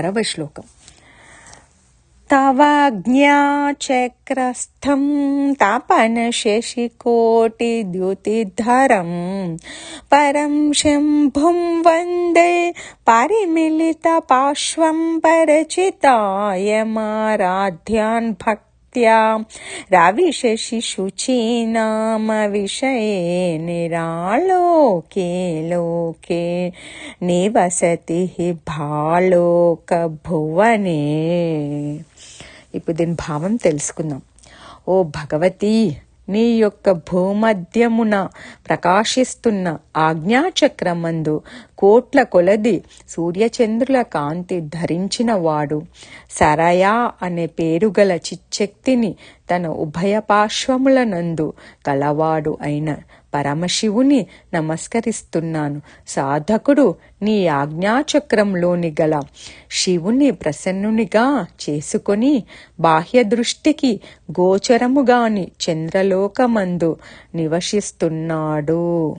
रव श्लोकं तव ज्ञा चक्रस्थं तापन परं शम्भुं वन्दे परिमिलित पार्श्वं परचितायमाराध्यान् भक् పార్శ్వం పరిచితాయమారాధ్యాన్ భక్తి నామ రవిశశిశుచీనామ విషయే నిరాళోకే లోకే నివసతి భాళోక భువనే. ఇప్పుడు దీని భావం తెలుసుకుందాం. ఓ భగవతి నీ యొక్క భూమధ్యమున ప్రకాశిస్తున్న ఆజ్ఞాచక్రమందు కోట్ల కొలది సూర్యచంద్రుల కాంతి ధరించిన వాడు. సరయా అనే పేరుగల చిచ్చక్తిని తన ఉభయ పార్శ్వముల నందు కలవాడు అయిన పరమశివుని నమస్కరిస్తున్నాను. సాధకుడు నీ ఆజ్ఞాచక్రంలోని గల శివుని ప్రసన్నునిగా చేసుకొని బాహ్య దృష్టికి గోచరముగాని చంద్రలోకమందు నివసిస్తున్నాడు.